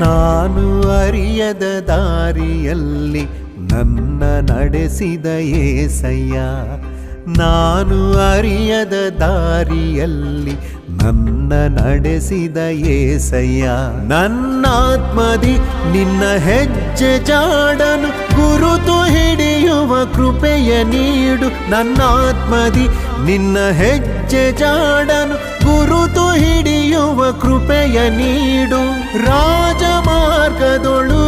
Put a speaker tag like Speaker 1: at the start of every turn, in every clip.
Speaker 1: ನಾನು ಅರಿಯದ ದಾರಿಯಲ್ಲಿ ನನ್ನ ನಡೆಸಿದ ಏಸಯ್ಯ. ನಾನು ಅರಿಯದ ದಾರಿಯಲ್ಲಿ ನನ್ನ ನಡೆಸಿದ ಏಸಯ್ಯ. ನನ್ನಾತ್ಮದಿ ನಿನ್ನ ಹೆಜ್ಜೆ ಜಾಡನು ಗುರುತು ಹಿಡಿಯುವ ಕೃಪೆಯ ನೀಡು. ನನ್ನಾತ್ಮದಿ ನಿನ್ನ ಹೆಜ್ಜೆ ಜಾಡನು ಗುರುತು ಹಿಡಿಯುವ ಕೃಪೆಯ ನೀಡು. ರಾಜಮಾರ್ಗದೊಳು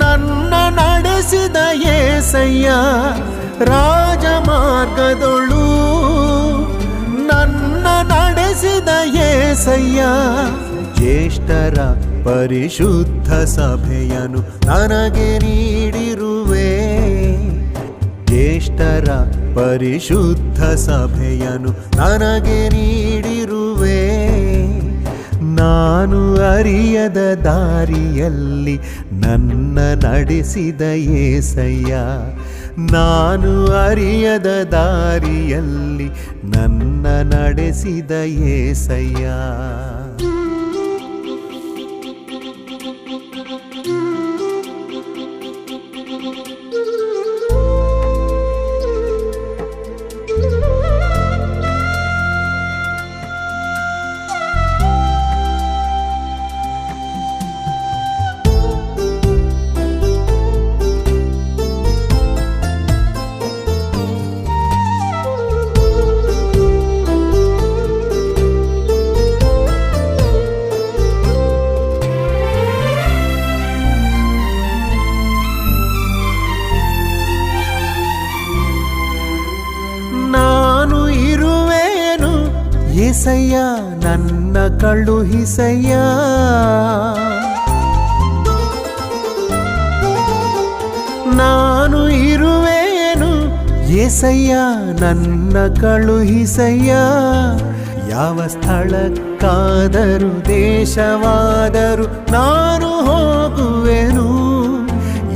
Speaker 1: ನನ್ನ ನಡೆಸಿದ ಏಸಯ್ಯ ರಾಜಮಾರ್ಗದೊಳು ನನ್ನ ನಡೆಸಿದ ಏಸಯ್ಯ ಜ್ಯೇಷ್ಠರ ಪರಿಶುದ್ಧ ಸಭೆಯನು ನನಗೆ ನೀಡಿರುವೆ. ಜ್ಯೇಷ್ಠರ ಪರಿಶುದ್ಧ ಸಭೆಯನು ನನಗೆ ನೀಡಿರುವೆ ನಾನು ಅರಿಯದ ದಾರಿಯಲ್ಲಿ ನನ್ನ ನಡೆಸಿದ ಏಸಯ್ಯ. ನಾನು ಅರಿಯದ ದಾರಿಯಲ್ಲಿ ನನ್ನ ನಡೆಸಿದ ಏಸಯ್ಯ. ಏಸಯ್ಯ ನನ್ನ ಕಳುಹಿಸಯ್ಯ ನಾನು ಇರುವೇನು ಏಸಯ್ಯ ನನ್ನ ಕಳುಹಿಸಯ್ಯ ಯಾವ ಸ್ಥಳಕ್ಕಾದರೂ ದೇಶವಾದರೂ ನಾನು ಹೋಗುವೆನು,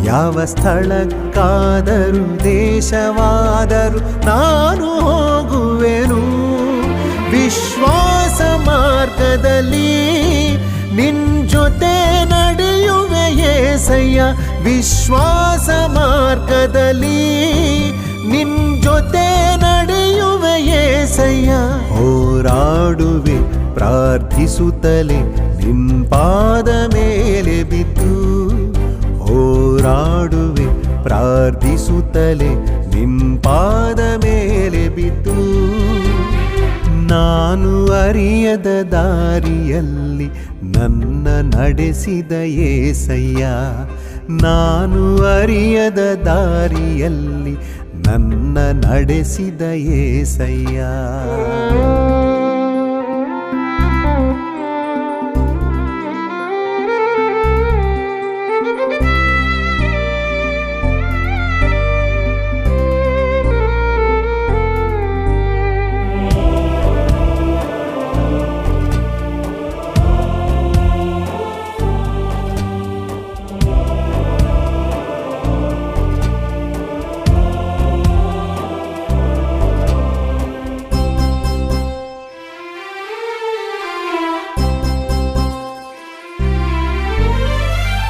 Speaker 1: ಯಾವ ಸ್ಥಳಕ್ಕಾದರೂ ದೇಶವಾದರೂ ನಾನು ಹೋಗುವೆನು. ವಿಶ್ವಾಸ ಮಾರ್ಗದಲ್ಲಿ ನಿನ್ ಜೊತೆ ನಡೆಯುವೆ ಯೇಸಯ್ಯ ವಿಶ್ವಾಸ ಮಾರ್ಗದಲ್ಲಿ ನಿನ್ ಜೊತೆ ನಡೆಯುವೆ ಏಸಯ್ಯ. ಹೋರಾಡುವೆ, ಪ್ರಾರ್ಥಿಸುತ್ತಲೇ ನಿನ್ ಪಾದ ಮೇಲೆ ಬಿದ್ದು. ಹೋರಾಡುವೆ, ಪ್ರಾರ್ಥಿಸುತ್ತಲೇ ನಿನ್ ಪಾದ ಮೇಲೆ ಬಿದ್ದು. ನಾನು ಅರಿಯದ ದಾರಿಯಲ್ಲಿ ನನ್ನ ನಡೆಸಿದ ಏಸಯ್ಯ. ನಾನು ಅರಿಯದ ದಾರಿಯಲ್ಲಿ ನನ್ನ ನಡೆಸಿದ ಏಸಯ್ಯ.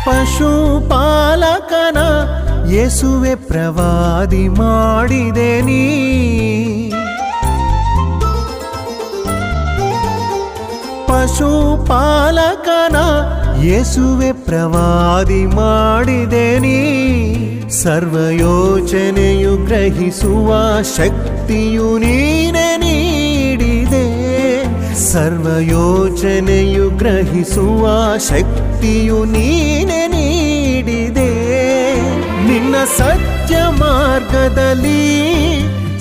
Speaker 1: ಪಶುಪಾಲಕನ ಯೇಸುವೆ ಪ್ರವಾದಿ ಮಾಡಿದೆ ನೀ. ಪಶುಪಾಲಕನ ಯೇಸುವೆ ಪ್ರವಾದಿ ಮಾಡಿದೆ ನೀ. ಸರ್ವಯೋಚನೆಯು ಗ್ರಹಿಸುವ ಶಕ್ತಿಯು ನೀನೆ. ಸರ್ವಯೋಚನೆಯು ಗ್ರಹಿಸುವ ಶಕ್ತಿಯು ನೀನೆ ನೀಡಿದೆ. ನಿನ್ನ ಸತ್ಯ ಮಾರ್ಗದಲ್ಲಿ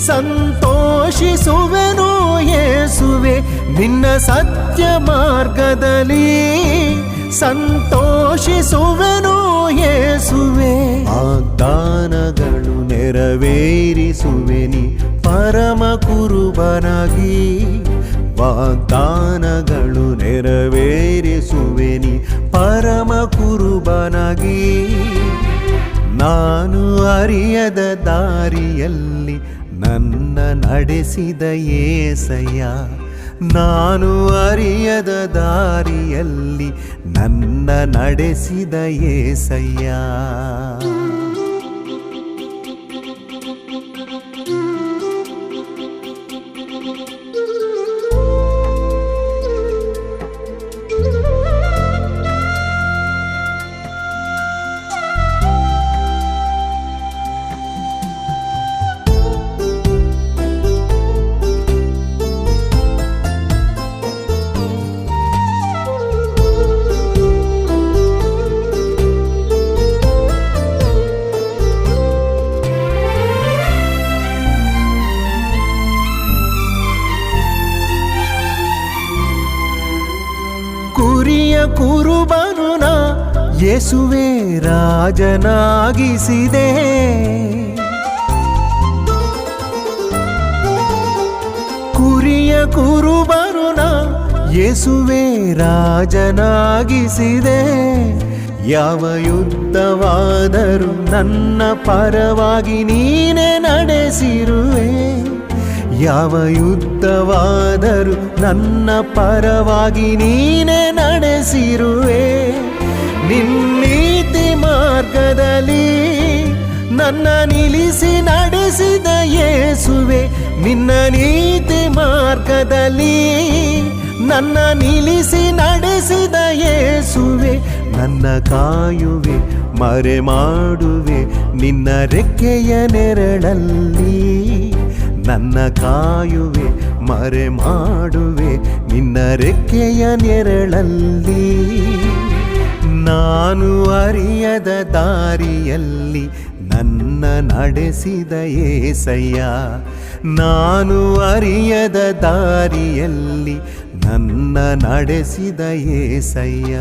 Speaker 1: ಸಂತೋಷಿಸುವೆನು ಯೇಸುವೆ. ನಿನ್ನ ಸತ್ಯ ಮಾರ್ಗದಲ್ಲಿ ಸಂತೋಷಿಸುವೆನು ಯೇಸುವೆ. ದಾನಗಳು ನೆರವೇರಿಸುವೆನಿ. ಪರಮ ಕುರುಬನಾಗಿ ವಾಗ್ದಾನಗಳು ನೆರವೇರಿಸುವೆನಿ. ಪರಮ ಕುರುಬನಾಗಿ ನಾನು ಅರಿಯದ ದಾರಿಯಲ್ಲಿ ನನ್ನ ನಡೆಸಿದ ಏಸಯ್ಯ. ನಾನು ಅರಿಯದ ದಾರಿಯಲ್ಲಿ ನನ್ನ ನಡೆಸಿದ ಏಸಯ್ಯ. ಯೇಸುವೆ ರಾಜನಾಗಿಸಿದೆ. ಕುರಿಯ ಕುರುಬರುನ ಯೇಸುವೆ ರಾಜನಾಗಿಸಿದೆ. ಯಾವ ಯುದ್ಧವಾದರೂ ನನ್ನ ಪರವಾಗಿ ನೀನೆ ನಡೆಸಿರುವೆ. ಯಾವ ಯುದ್ಧವಾದರೂ ನನ್ನ ಪರವಾಗಿ ನೀನೆ ನಡೆಸಿರುವೆ. ನಿನ್ನೀತಿ ಮಾರ್ಗದಲ್ಲಿ ನನ್ನ ನಿಲ್ಲಿಸಿ ನಡೆಸಿದ ಯೇಸುವೆ, ನಿನ್ನ ನೀತಿ ಮಾರ್ಗದಲ್ಲಿ ನನ್ನ ನಿಲ್ಲಿಸಿ ನಡೆಸಿದ ಯೇಸುವೆ, ನನ್ನ ಕಾಯುವೆ ಮರೆ ಮಾಡುವೆ ನಿನ್ನ ರೆಕ್ಕೆಯ ನೆರಳಲ್ಲಿ ನನ್ನ ಕಾಯುವೆ ಮರೆ ಮಾಡುವೆ ನಿನ್ನ ರೆಕ್ಕೆಯ ನೆರಳಲ್ಲಿ ನಾನು ಅರಿಯದ ದಾರಿಯಲ್ಲಿ ನನ್ನ ನಡೆಸಿದ ಏಸಯ್ಯ. ನಾನು ಅರಿಯದ ದಾರಿಯಲ್ಲಿ ನನ್ನ ನಡೆಸಿದ ಏಸಯ್ಯ.